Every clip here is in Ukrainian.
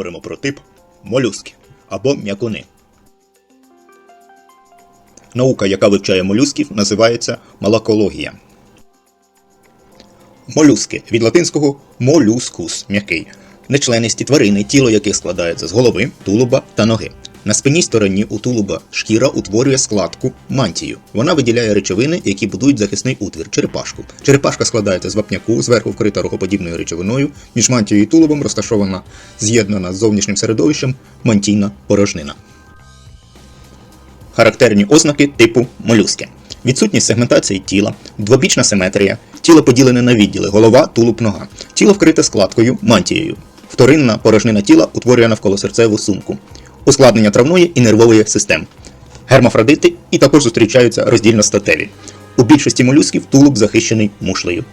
поговоримо про тип молюски або м'якуни. Наука, яка вивчає молюсків, називається малакологія. Молюски від латинського молюскус м'який. Нечленисті тварини, тіло яких складається з голови, тулуба та ноги. На спинній стороні у тулуба шкіра утворює складку мантію. Вона виділяє речовини, які будують захисний утвір черепашку. Черепашка складається з вапняку, зверху вкрита рогоподібною речовиною. Між мантією і тулубом розташована з'єднана з зовнішнім середовищем мантійна порожнина. Характерні ознаки типу молюски. Відсутність сегментації тіла, двобічна симетрія, тіло поділене на відділи, голова, тулуб, нога. Тіло вкрите складкою, мантією. Вторинна порожнина тіла утворює навколо серцеву сумку. Ускладнення травної і нервової систем. Гермафродити і також зустрічаються роздільно статеві. У більшості молюсків тулуб захищений мушлею.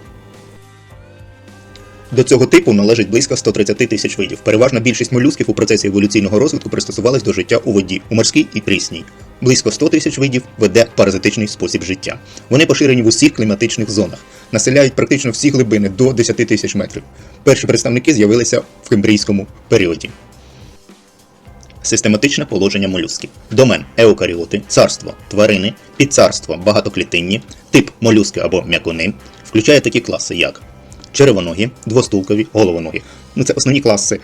До цього типу належить близько 130 тисяч видів. Переважна більшість молюсків у процесі еволюційного розвитку пристосувалась до життя у воді, у морській і прісній. Близько 100 тисяч видів веде паразитичний спосіб життя. Вони поширені в усіх кліматичних зонах, населяють практично всі глибини до 10 тисяч метрів. Перші представники з'явилися в кембрійському періоді. Систематичне положення молюсків. Домен еукаріоти, царство, тварини, підцарство, багатоклітинні, тип молюски або м'якуни включає такі класи, як черевоногі, двостулкові, головоногі. Ну це основні класи.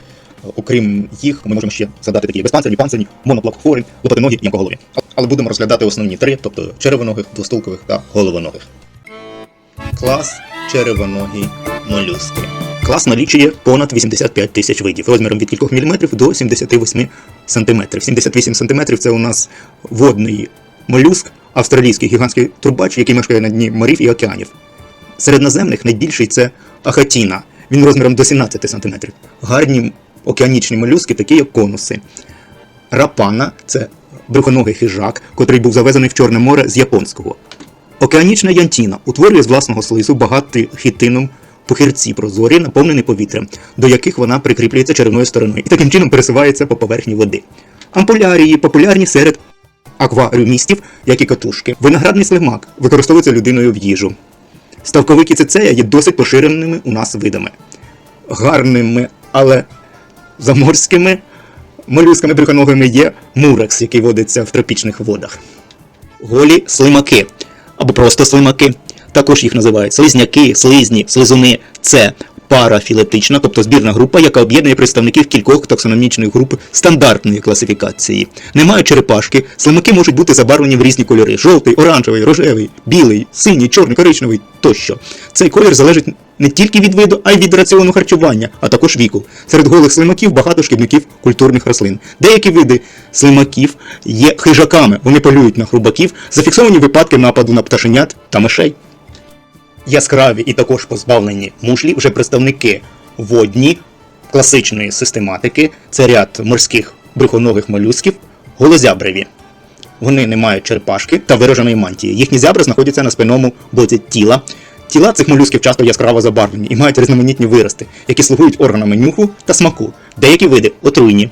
Окрім їх, ми можемо ще задати такі безпанцирні, панцирні, моноплакохвори, лопатиногі, ямковолові. Але будемо розглядати основні три, тобто черевоногих, двостулкових та головоногих. Клас черевоногі молюски. Клас налічує понад 85 тисяч видів, розміром від кількох міліметрів до 78 сантиметрів. 78 сантиметрів це у нас водний молюск, австралійський гігантський трубач, який мешкає на дні морів і океанів. Серед наземних найбільший це ахатіна. Він розміром до 17 см. Гарні океанічні молюски, такі як конуси. Рапана це брюхоногий хижак, котрий був завезений в Чорне море з японського. Океанічна янтіна утворює з власного слизу багаті хітином пухирці прозорі, наповнені повітрям, до яких вона прикріплюється черевною стороною і таким чином пересувається по поверхні води. Ампулярії популярні серед акваріумістів, як і катушки. Виноградний слимак використовується людиною в їжу. Ставковики цицея є досить поширеними у нас видами. Гарними, але заморськими молюсками брюхоногими є мурекс, який водиться в тропічних водах. Голі слимаки або просто слимаки. Також їх називають слизняки, слизні, слизуни. Це парафілетична, тобто збірна група, яка об'єднує представників кількох таксономічних груп стандартної класифікації. Не мають черепашки, слимаки можуть бути забарвлені в різні кольори: жовтий, оранжевий, рожевий, білий, синій, чорний, коричневий тощо. Цей колір залежить не тільки від виду, а й від раціону харчування, а також віку. Серед голих слимаків багато шкідників культурних рослин. Деякі види слимаків є хижаками, вони полюють на хрубаків, зафіксовані випадки нападу на пташенят та мишей. Яскраві і також позбавлені мушлі вже представники водні класичної систематики. Це ряд морських брюхоногих молюсків, голозябреві. Вони не мають черепашки та вираженої мантії. Їхні зябри знаходяться на спинному боці тіла. Тіла цих молюсків часто яскраво забарвлені і мають різноманітні вирости, які слугують органами нюху та смаку. Деякі види отруйні.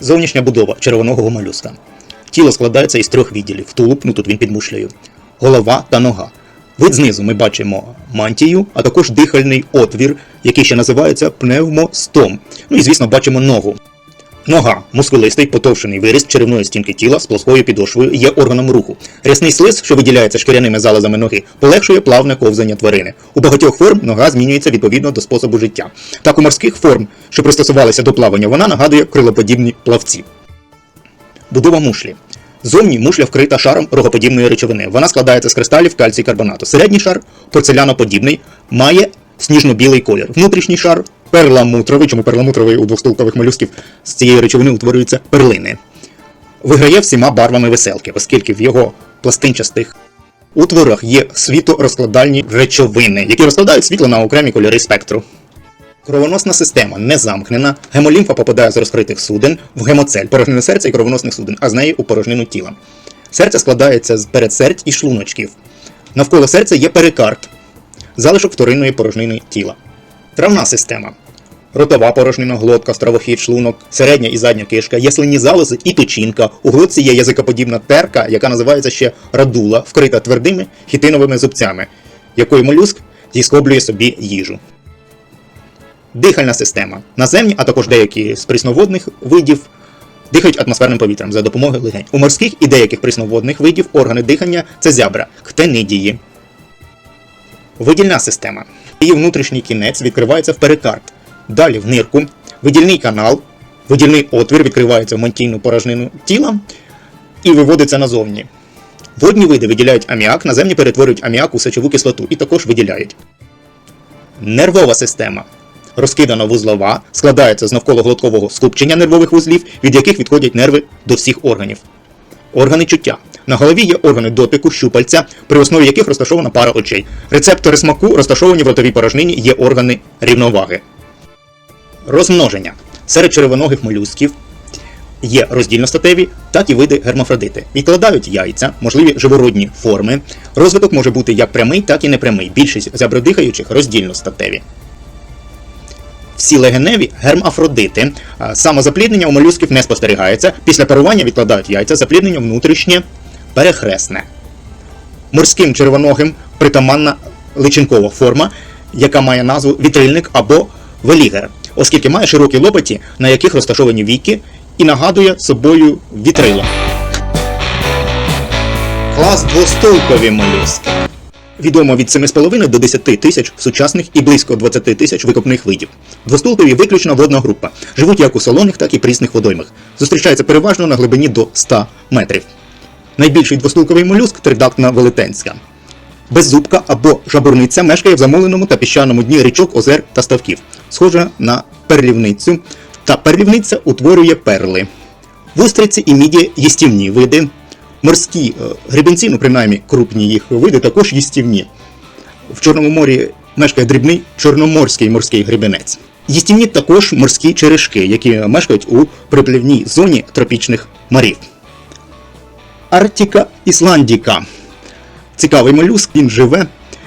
Зовнішня будова червоного молюска. Тіло складається із трьох відділів: тулуб, ну тут він під мушлею, голова та нога. Вид знизу ми бачимо мантію, а також дихальний отвір, який ще називається пневмостом. Ну і звісно, бачимо ногу. Нога мускулистий, потовшений виріст черевної стінки тіла з плоскою підошвою є органом руху. Рясний слиз, що виділяється шкіряними залозами ноги, полегшує плавне ковзання тварини. У багатьох форм нога змінюється відповідно до способу життя. Так у морських форм, що пристосувалися до плавання, вона нагадує крилоподібні плавці. Будова мушлі. Зовні мушля вкрита шаром рогоподібної речовини. Вона складається з кристалів кальцій карбонату. Середній шар порцеляноподібний, має сніжно-білий колір. Внутрішній шар перламутровий, чому перламутровий у двостулкових молюсків з цієї речовини утворюються перлини. Виграє всіма барвами веселки, оскільки в його пластинчастих утворах є світорозкладальні речовини, які розкладають світло на окремі кольори спектру. Кровоносна система не замкнена, гемолімфа попадає з розкритих суден в гемоцель, порожнину серця і кровоносних суден, а з неї у порожнину тіла. Серце складається з передсердь і шлуночків. Навколо серця є перикард, залишок вторинної порожнини тіла. Травна система. Ротова порожнина, глотка, стравохід, шлунок, середня і задня кишка, яслинні залози і печінка. У глотці є язикоподібна терка, яка називається ще радула, вкрита твердими хітиновими зубцями, якою молюск зіскоблює собі їжу. Дихальна система. Наземні, а також деякі з прісноводних видів дихають атмосферним повітрям за допомогою легень. У морських і деяких прісноводних видів органи дихання це зябра, ктенидії. Видільна система. Її внутрішній кінець відкривається в перикард. Далі в нирку, видільний канал, видільний отвір відкривається в мантійну порожнину тіла і виводиться назовні. Водні види виділяють аміак, наземні перетворюють аміак у сечову кислоту і також виділяють. Нервова система. Розкидана вузлова, складається з навкологлоткового скупчення нервових вузлів, від яких відходять нерви до всіх органів. Органи чуття. На голові є органи дотику, щупальця, при основі яких розташована пара очей. Рецептори смаку розташовані в ротовій порожнині є органи рівноваги. Розмноження. Серед червоногих молюсків є роздільностатеві, так і види гермафродити. Відкладають яйця, можливі живородні форми. Розвиток може бути як прямий, так і непрямий. Більшість зябродихаючих роздільностатеві. Всі легеневі гермафродити. А, Самозапліднення у молюсків не спостерігається. Після парування відкладають яйця, запліднення внутрішнє перехресне. Морським червоногим притаманна личинкова форма, яка має назву вітрильник або велігер, оскільки має широкі лопаті, на яких розташовані віки, і нагадує собою вітрило. Клас двостулкові молюски. Відомо від 7,5 до 10 тисяч сучасних і близько 20 тисяч викопних видів. Двостулкові виключно водна група. Живуть як у солоних, так і прісних водоймах. Зустрічаються переважно на глибині до 100 метрів. Найбільший двостулковий молюск тридактна велетенська. Беззубка або жабурниця мешкає в замоленому та піщаному дні річок, озер та ставків, схожа на перлівницю, та перлівниця утворює перли. Вустриці і міді їстівні види. Морські е, ну принаймні крупні їх види, також їстівні. В Чорному морі мешкає дрібний чорноморський морський гребенець. Їстівні також морські черешки, які мешкають у приплівній зоні тропічних морів. Артіка ісландіка. Цікавий молюск, він живе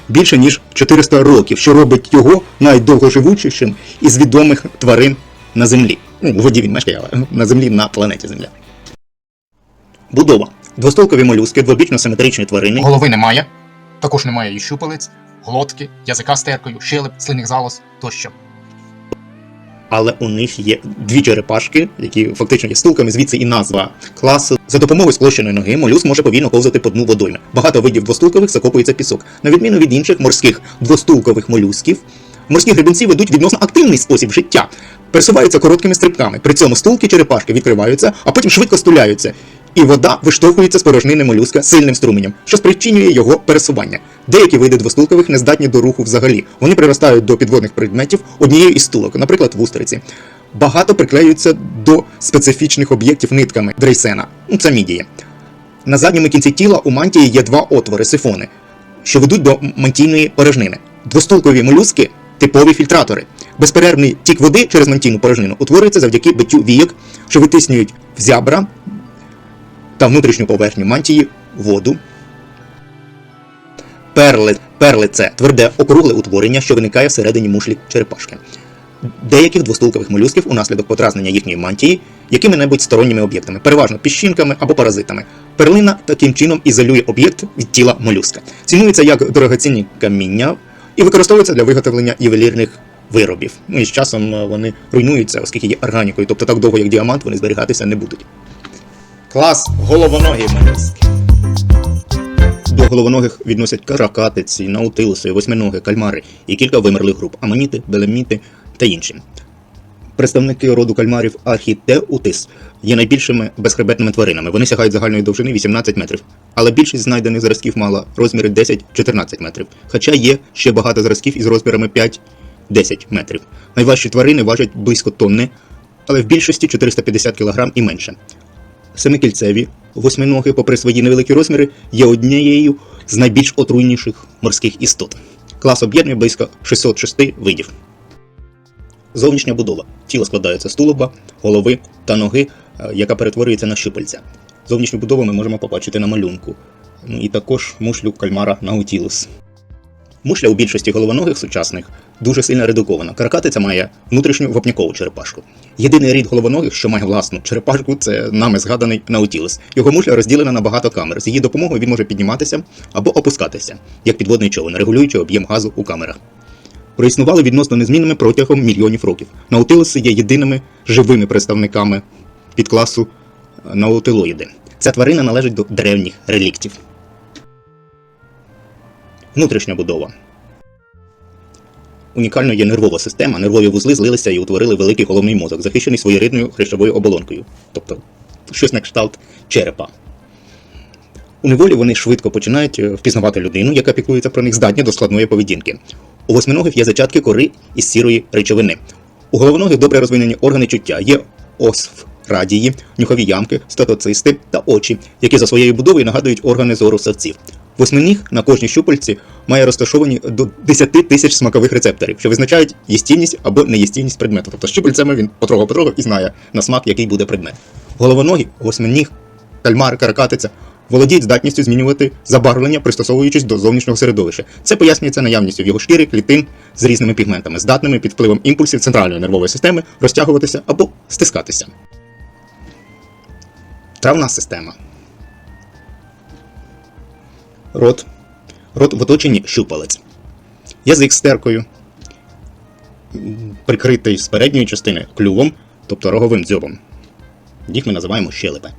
більше ніж 400 років, що робить його найдовгоживучішим із відомих тварин на землі. Ну, у воді він мешкає, але на землі на планеті Земля. Будова. Двостолкові молюски, двобічно-симетричні тварини. Голови немає, також немає і щупалець, глотки, язика з теркою, щелеп, слинних залоз тощо. але у них є дві черепашки, які фактично є стулками, звідси і назва класу. За допомогою сплощеної ноги молюск може повільно ковзати по дну водойми. Багато видів двостулкових закопується в пісок. На відміну від інших морських двостулкових молюсків, морські гребенці ведуть відносно активний спосіб життя, пересуваються короткими стрибками. При цьому стулки черепашки відкриваються, а потім швидко стуляються. І вода виштовхується з порожнини молюска сильним струменем, що спричинює його пересування. Деякі види двостулкових не здатні до руху взагалі. Вони приростають до підводних предметів однією із стулок, наприклад, вустриці. Багато приклеюються до специфічних об'єктів нитками дрейсена, ну це мідії. На задньому кінці тіла у мантії є два отвори сифони, що ведуть до мантійної порожнини. Двостулкові молюски типові фільтратори. Безперервний тік води через мантійну порожнину утворюється завдяки биттю війок, що витиснюють в зябра та внутрішню поверхню мантії воду. Перли. Перли це тверде округле утворення, що виникає всередині мушлі черепашки. Деяких двостулкових молюсків унаслідок потраснення їхньої мантії якими-небудь сторонніми об'єктами, переважно піщинками або паразитами. Перлина таким чином ізолює об'єкт від тіла молюска. Цінується як дорогоцінні каміння і використовується для виготовлення ювелірних виробів. Ну і з часом е, вони руйнуються, оскільки є органікою, тобто так довго, як діамант, вони зберігатися не будуть. Клас головоногі молюски. До головоногих відносять каракатиці, наутилуси, восьминоги, кальмари і кілька вимерлих груп аманіти, белеміти та інші. Представники роду кальмарів Архітеутис є найбільшими безхребетними тваринами. Вони сягають загальної довжини 18 метрів, але більшість знайдених зразків мала розміри 10-14 метрів. Хоча є ще багато зразків із розмірами 5-10 метрів. Найважчі тварини важать близько тонни, але в більшості 450 кг і менше. Семикільцеві восьминоги, попри свої невеликі розміри, є однією з найбільш отруйніших морських істот. Клас об'єднує близько 606 видів. Зовнішня будова. Тіло складається з тулуба, голови та ноги, е, яка перетворюється на щупальця. Зовнішню будову ми можемо побачити на малюнку. Ну і також мушлю кальмара наутілус. Мушля у більшості головоногих сучасних дуже сильно редукована. Каракатиця має внутрішню вапнякову черепашку. Єдиний рід головоногих, що має власну черепашку, це нами згаданий наутілус. Його мушля розділена на багато камер. З її допомогою він може підніматися або опускатися, як підводний човен, регулюючи об'єм газу у камерах. проіснували відносно незмінними протягом мільйонів років. Наутилуси є єдиними живими представниками підкласу наутилоїди. Ця тварина належить до древніх реліктів. Внутрішня будова. Унікальною є нервова система. Нервові вузли злилися і утворили великий головний мозок, захищений своєрідною хрящовою оболонкою, тобто щось на кшталт черепа. У неволі вони швидко починають е, впізнавати людину, яка піклується про них, здатні до складної поведінки. У восьминогів є зачатки кори із сірої речовини. У головоногих добре розвинені органи чуття, є осф, радії, нюхові ямки, статоцисти та очі, які за своєю будовою нагадують органи зору савців. Восьминіг на кожній щупальці має розташовані до 10 тисяч смакових рецепторів, що визначають їстівність або неїстівність предмету. Тобто щупальцями він потроху-потроху і знає на смак, який буде предмет. Головоногі, восьминіг, кальмар, каракатиця володіють здатністю змінювати забарвлення, пристосовуючись до зовнішнього середовища. Це пояснюється наявністю в його шкіри клітин з різними пігментами, здатними під впливом імпульсів центральної нервової системи розтягуватися або стискатися. Травна система. Рот. Рот в оточенні щупалець. Язик з теркою. Прикритий з передньої частини клювом, тобто роговим дзьобом. Їх ми називаємо щелепи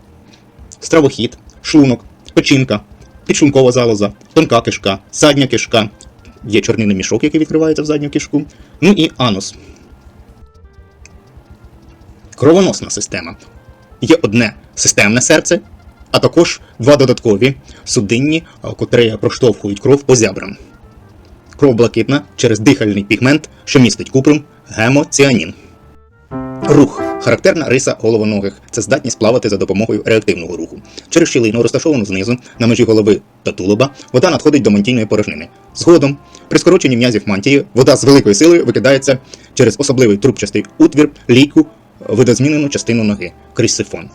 стравохід, шлунок, печінка, підшлункова залоза, тонка кишка, задня кишка, є чорнильний мішок, який відкривається в задню кишку, ну і анус. Кровоносна система. Є одне системне серце, а також два додаткові судинні, а, котрі проштовхують кров по зябрам. Кров блакитна через дихальний пігмент, що містить купрум, гемоціанін. Рух характерна риса головоногих це здатність плавати за допомогою реактивного руху. Через щілину, розташовану знизу, на межі голови та тулуба, вода надходить до мантійної порожнини. Згодом, при скороченні м'язів мантії, вода з великою силою викидається через особливий трубчастий утвір, лійку, видозмінену частину ноги крізь сифон.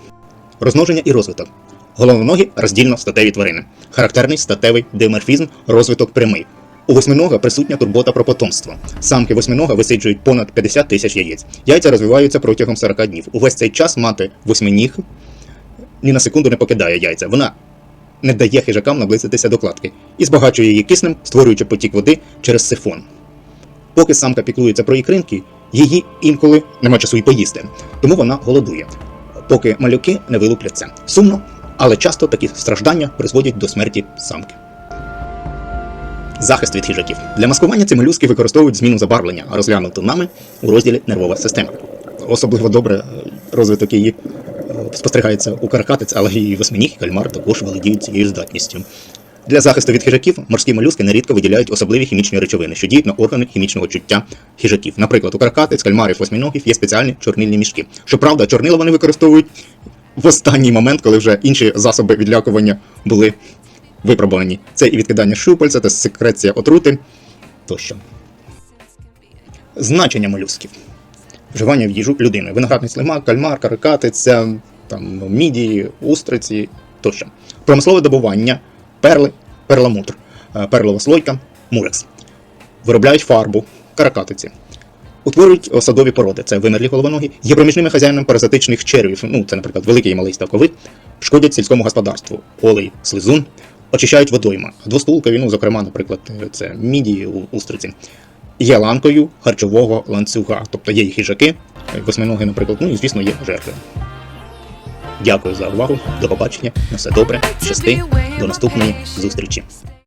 Розмноження і розвиток. Головоногі роздільно статеві тварини. Характерний статевий диморфізм, розвиток прямий. У восьминога присутня турбота про потомство. Самки восьминога висиджують понад 50 тисяч яєць. Яйця розвиваються протягом 40 днів. Увесь цей час мати восьминіг ні на секунду не покидає яйця. Вона не дає хижакам наблизитися до кладки і збагачує її киснем, створюючи потік води через сифон. Поки самка піклується про ікринки, її інколи нема часу й поїсти, тому вона голодує, поки малюки не вилупляться. Сумно, але часто такі страждання призводять до смерті самки. Захист від хижаків. Для маскування ці молюски використовують зміну забарвлення, розглянуту нами у розділі нервова система. Особливо добре е, розвиток її е, спостерігається у каракатиць, але і восьминіг, і кальмар також володіють цією здатністю. Для захисту від хижаків морські молюски нерідко виділяють особливі хімічні речовини, що діють на органи хімічного чуття хижаків. Наприклад, у каракатиць, кальмарів, восьминогів є спеціальні чорнильні мішки. Щоправда, чорнила вони використовують в останній момент, коли вже інші засоби відлякування були випробувані. Це і відкидання щупальця, та секреція отрути тощо. Значення молюсків. Вживання в їжу людини. Виноградний слимак, кальмар, каракатиця, там, мідії, устриці тощо. Промислове добування, перли, перламутр, е, перлова слойка, мурекс. Виробляють фарбу, каракатиці. Утворюють садові породи, це вимерлі головоногі, є проміжними хазяїнами паразитичних червів, ну це, наприклад, великий і малий ставковик, шкодять сільському господарству, олей, слизун, очищають водойма. Двостулкові, ну, зокрема, наприклад, це мідії устриці. Є ланкою харчового ланцюга, тобто є хижаки, восьминоги, наприклад, ну і звісно є жертви. Дякую за увагу, до побачення, на все добре, щасти, до наступної зустрічі.